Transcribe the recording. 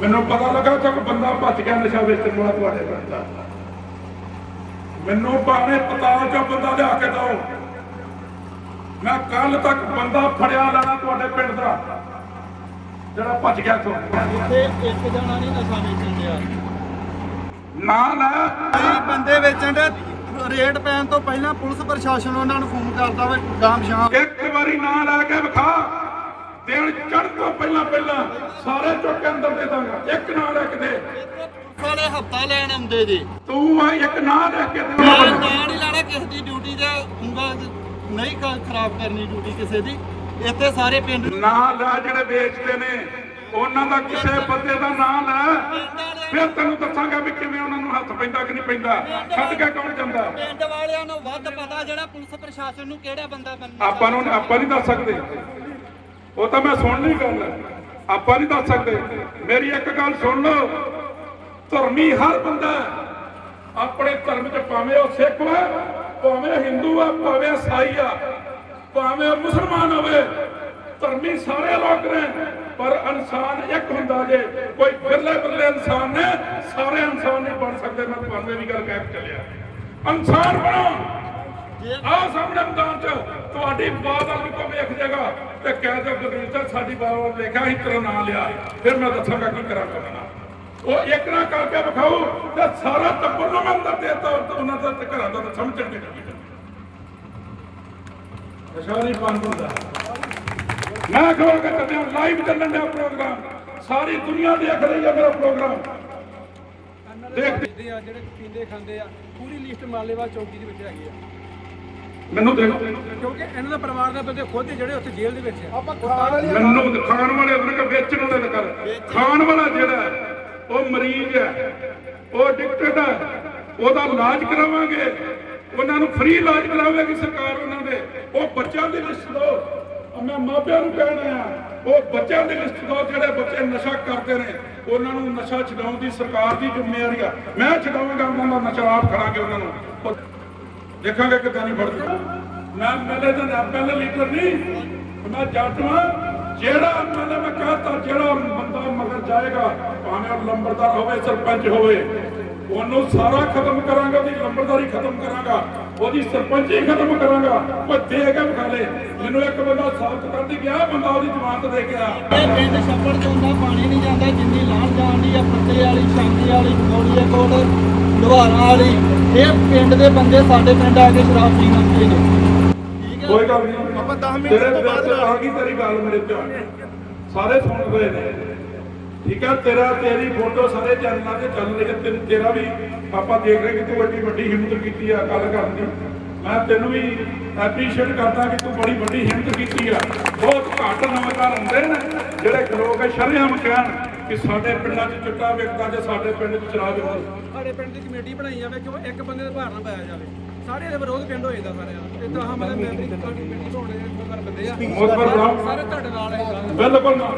ਮੈਨੂੰ ਪਤਾ ਲੱਗਾ ਕਿ ਬੰਦਾ ਭੱਜ ਗਿਆ ਨਸ਼ਾ ਵੇਚਣ ਵਾਲਾ ਤੁਹਾਡੇ ਪਿੰਡ ਦਾ। ਮੈਨੂੰ ਭਾਵੇਂ ਪਤਾਲ ਚੋਂ ਬੰਦਾ ਲਿਆ ਕੇ ਦਿਓ। ਮੈਂ ਕੱਲ ਤੱਕ ਬੰਦਾ ਫੜਿਆ ਲੈਣਾ ਤੁਹਾਡੇ ਪਿੰਡ ਦਾ। ਜਿਹੜਾ ਭੱਜ ਗਿਆ ਤੋਂ ਇੱਥੇ ਇੱਕ ਜਣਾ ਨਹੀਂ ਨਸ਼ਾ ਵੇਚਣ ਡਿਆ। ਨਾ ਕਈ ਬੰਦੇ ਵੇਚਣ ਦੇ ਰੇਟ ਪੈਣ ਤੋਂ ਪਹਿਲਾਂ ਪੁਲਿਸ ਪ੍ਰਸ਼ਾਸਨ ਉਹਨਾਂ ਨੂੰ ਫੋਨ ਕਰਦਾ ਵੇ ਗਾਮ ਸ਼ਾਮ ਇੱਕ ਵਾਰੀ ਨਾਂ ਲੈ ਕੇ ਵਿਖਾ। ਦਿਨ ਚੜ੍ਹ ਤੋਂ ਪਹਿਲਾਂ ਪਹਿਲਾਂ ਸਾਰੇ ਚੁੱਕ ਕੇ ਅੰਦਰ ਦੇ ਦਾਂਗਾ। ਇੱਕ ਨਾਂ ਕੇ ਦੇ। ਸਾਰੇ ਹਫਤਾ ਲੈਣ ਆਉਂਦੇ ਜੀ। ਤੂੰ ਆ ਇੱਕ ਨਾਂ ਲੈ ਕੇ ਦੇ ਮੈਂ ਨਾਂ ਨਹੀਂ ਲੈਣਾ ਕਿਸੇ ਦੀ ਡਿਊਟੀ ਦੇ ਉਂਗਲ ਨਹੀਂ ਖਰਾਬ ਕਰਨੀ ਡਿਊਟੀ ਕਿਸੇ ਦੀ। ਇੱਥੇ ਸਾਰੇ ਪਿੰਡ ਨਾਂ ਲੈ ਜਿਹੜੇ ਵੇਚਦੇ ਨੇ ਉਹਨਾਂ ਦਾ ਕਿਸੇ ਬੰਦੇ ਦਾ ਨਾਂ ਲੈ। ਫਿਰ ਤੈਨੂੰ ਦੱਸਾਂਗਾ ਵੀ ਕਿਵੇਂ ਉਹਨਾਂ ਨੂੰ ਹੱਥ ਪੈਂਦਾ ਕਿ ਨਹੀਂ ਪੈਂਦਾ। ਛੱਡ ਕੇ ਕੌਣ ਜਾਂਦਾ? ਪਿੰਡ ਵਾਲਿਆਂ ਨੂੰ ਵੱਧ ਪਤਾ ਜਿਹੜਾ ਪੁਲਿਸ ਪ੍ਰਸ਼ਾਸਨ ਨੂੰ ਕਿਹੜਾ ਬੰਦਾ ਬੰਦਾ। ਆਪਾਂ ਨੂੰ ਆਪਾਂ ਨਹੀਂ ਦੱਸ ਸਕਦੇ। ਉਹ ਤਾਂ ਮੈਂ ਸੁਣ ਲਈ ਗੱਲ। ਆਪਾਂ ਨਹੀਂ ਦੱਸ ਸਕਦੇ। ਮੇਰੀ ਇੱਕ ਗੱਲ ਸੁਣ ਲਓ। ਧਰਮੀ ਹਰ ਬੰਦਾ ਆਪਣੇ ਧਰਮ 'ਚ ਭਾਵੇਂ ਉਹ ਸਿੱਖ ਹੈ ਭਾਵੇਂ ਹਿੰਦੂ ਆ, ਭਾਵੇਂ ਈਸਾਈ ਆ, ਭਾਵੇਂ ਉਹ ਮੁਸਲਮਾਨ ਹੋਵੇ, ਧਰਮੀ ਸਾਰੇ ਲੋਕ ਨੇ, ਪਰ ਇਨਸਾਨ ਇੱਕ ਹੁੰਦਾ ਜੇ, ਕੋਈ ਬਿਰਲੇ ਬਿਰਲੇ ਇਨਸਾਨ ਨੇ, ਸਾਰੇ ਇਨਸਾਨ ਨਹੀਂ ਬਣ ਸਕਦੇ। ਮੈਂ ਤੁਹਾਨੂੰ ਇਹ ਵੀ ਗੱਲ ਕਹਿ ਕੇ ਚੱਲਿਆ। ਇਨਸਾਨ ਬਣੋ। ਆਹ ਸਾਹਮਣੇ ਮੈਦਾਨ ਚ ਤੁਹਾਡੀ ਬਾਤ ਵਾਲੀ ਕੋ ਵੇਖ ਜਾਏਗਾ ਤੇ ਕਹਿ ਦਿਓ ਗੁਰਦੀਪ ਸਿੰਘ, ਸਾਡੀ ਬਾਤ ਵੱਲ ਵੇਖਿਆ ਅਸੀਂ ਤੇਰਾ ਨਾਂ ਲਿਆ। ਫਿਰ ਮੈਂ ਦੱਸਾਂਗਾ ਕੀ ਕਰਾਂ ਕਰਨਾ ਉਹ ਇੱਕ ਨਾ ਕਰਕੇ ਵਿਖਾਓ ਤੇ ਸਾਰਾ ਟੱਬਰ ਨੂੰ ਮੈਂ ਅੰਦਰ ਦੇਤਾ ਉਹਨਾਂ ਦਾ ਤੇ ਘਰਾਂ ਦਾ ਤਾਂ ਸਮਝਣ ਦੇ ਅਸ਼ਾਰੀ ਬੰਦ ਹੁੰਦਾ। ਮੈਂ ਖਬਰ ਕੇ ਚੱਲਿਆ ਲਾਈਵ ਚੱਲਣ ਦਾ ਪ੍ਰੋਗਰਾਮ ਸਾਰੀ ਦੁਨੀਆ ਦੇਖ ਰਹੀ ਹੈ ਮੇਰਾ ਪ੍ਰੋਗਰਾਮ ਦੇਖ ਪੀਂਦੇ ਆ, ਜਿਹੜੇ ਪੀਂਦੇ ਖਾਂਦੇ ਆ, ਪੂਰੀ ਲਿਸਟ ਮਾਲੇਵਾਲ ਚੌਕੀ ਦੇ ਵਿੱਚ ਹੈਗੀ ਆ। ਮੈਨੂੰ ਦੇਖੋ। ਕਿਉਂਕਿ ਇਹਨਾਂ ਦਾ ਪਰਿਵਾਰ ਦੇ ਬੰਦੇ ਖੁਦ ਹੀ ਜਿਹੜੇ ਉੱਥੇ ਜੇਲ੍ਹ ਦੇ ਵਿੱਚ ਆ। ਮੈਨੂੰ ਖਾਣ ਵਾਲੇ ਉਹਨਾਂ ਕੋ ਵੇਚਣ ਵਾਲੇ ਨਾ ਕਰ ਖਾਣ ਵਾਲਾ ਜਿਹੜਾ ਉਹ ਮਰੀਜ਼ ਹੈ। ਉਹ ਡਿਕਟਡ ਹੈ। ਉਹਦਾ ਇਲਾਜ ਕਰਾਵਾਂਗੇ। ਉਹਨਾਂ ਨੂੰ ਫ੍ਰੀ ਇਲਾਜ ਕਰਾਵੇਗੀ ਸਰਕਾਰ ਉਹਨਾਂ ਦੇ। ਉਹ ਬੱਚਿਆਂ ਦੀ ਲਿਸਟ ਉਹ ਮੈਂ ਮਾਪਿਆਂ ਨੂੰ ਕਹਿਣਾ ਆ ਉਹ ਬੱਚਿਆਂ ਦੀ ਲਿਸਟ ਦਿਓ ਜਿਹੜੇ ਬੱਚੇ ਨਸ਼ਾ ਕਰਦੇ ਨੇ। ਉਹਨਾਂ ਨੂੰ ਨਸ਼ਾ ਛਡਾਉਣ ਦੀ ਸਰਕਾਰ ਦੀ ਜ਼ਿੰਮੇਵਾਰੀ ਆ। ਮੈਂ ਛਡਾਵਾਂਗਾ ਉਹਨਾਂ ਦਾ ਨਸ਼ਾ ਆਪ ਖੜਾਂਗੇ ਉਹਨਾਂ ਨੂੰ। ਦੇਖਾਂਗੇ ਕਿਦਾਂ ਨਹੀਂ ਫੜਦੇ। ਮੈਂ ਪਹਿਲੇ ਤਾਂ ਨਾ ਪਹਿਲੇ ਲੀਡਰ ਨਹੀਂ। ਮੈਂ ਜੱਟ ਵਾਂ ਜਿਹੜਾ ਪਹਿਲੇ ਮੈਂ ਕਹਤਾ ਜਿਹੜਾ ਬੰਦਾ ਮਗਰ ਜਾਏਗਾ ਭਾਵੇਂ ਉਹ ਲੰਬਰਦਾਰ ਹੋਵੇ ਸਰਪੰਚ ਹੋਵੇ ਉਹਨੂੰ ਸਾਰਾ ਖਤਮ ਕਰਾਂਗਾ ਉਹਦੀ ਲੰਬਰਦਾਰੀ ਖਤਮ ਕਰਾਂਗਾ ਉਹਦੀ ਸਰਪੰਚੀ ਖਤਮ ਕਰਾਂਗਾ। ਉਹ ਦੇ ਕੇ ਵਿਖਾ ਲੈ। ਮੈਨੂੰ ਇੱਕ ਬੰਦਾ ਸਾਬਤ ਕਰ ਦੀ ਗਿਆ ਬੰਦਾ ਉਹਦੀ ਜ਼ਮਾਨਤ ਦੇ ਗਿਆ ਇਹ ਪਿੰਡ ਛੱਪੜ ਤੋਂ ਦਾ ਪਾਣੀ ਨਹੀਂ ਜਾਂਦਾ ਜਿੰਨੀ ਲਾਣ ਜਾਂਦੀ ਆ ਪੱਤੇ ਵਾਲੀ ਸ਼ਾਂਤੀ ਵਾਲੀ ਕੋੜੀਏ ਕੋਲ। ਦੁਹਾਰਾਂ ਵਾਲੀ ਇਹ ਪਿੰਡ ਦੇ ਬੰਦੇ ਸਾਡੇ ਪਿੰਡ ਆ ਕੇ ਸ਼ਰਾਬ ਪੀਣ ਆਉਂਦੇ ਨੇ। ਠੀਕ ਹੈ। ਕੋਈ ਗੱਲ ਨਹੀਂ। ਆਪਾਂ 10 ਮਿੰਟ ਤੋਂ ਬਾਅਦ ਆ ਗਈ ਤੇਰੀ ਗੱਲ ਮੇਰੇ ਧਿਆਨ ਸਾਰੇ ਸੁਣ ਰਹੇ ਨੇ। ਠੀਕ ਹੈ ਤੇਰਾ ਤੇਰੀ ਫੋਟੋ ਸਾਰੇ ਚੈਨਲਾਂ ਤੇ ਚੱਲ ਰਹੀ ਹੈ। ਤੈਨੂੰ ਤੇਰਾ ਵੀ ਆਪਾਂ ਦੇਖ ਰਹੇ ਕਿ ਤੂੰ ਵੱਡੀ ਵੱਡੀ ਹਿੰਮਤ ਕੀਤੀ ਆ ਗੱਲ ਕਰਨ ਦੀ। ਮੈਂ ਤੈਨੂੰ ਵੀ ਐਪਰੀਸ਼ੀਏਟ ਕਰਦਾ ਕਿ ਤੂੰ ਬੜੀ ਵੱਡੀ ਹਿੰਮਤ ਕੀਤੀ ਆ। ਬਹੁਤ ਘੱਟ ਨਮਕਾਰ ਹੁੰਦੇ ਨੇ ਜਿਹੜੇ ਲੋਕ ਸ਼ਰੇਆਮ ਕਹਿਣ ਕਿ ਸਾਡੇ ਪਿੰਡਾਂ 'ਚ ਚਿੱਟਾ ਵਿਕਦਾ ਜੇ ਸਾਡੇ ਪਿੰਡ 'ਚ ਸ਼ਰਾਬ ਵਿਕਦੀ ਸਾਡੇ ਪਿੰਡ ਦੀ ਕਮੇਟੀ ਬਣਾਈ ਜਾਵੇ ਕਿਉਂ ਇੱਕ ਬੰਦੇ ਦੇ ਭਾਰ ਨਾ ਪਾਇਆ ਜਾਵੇ। ਸਾਰੇ ਦੇ ਵਿਰੋਧ ਪਿੰਡ ਹੋ ਜਾਂਦਾ ਸਾਰਿਆਂ ਦਾ। ਇਹ ਤਾਂ ਆਹ ਮਤਲਬ ਮੈਂਬਰੀ ਕਮੇਟੀ ਬਣਾਉਣੇ ਬੰਦੇ ਆ। ਸਾਰੇ ਤੁਹਾਡੇ ਨਾਲ ਹੈ ਬਿਲਕੁਲ ਨਾ।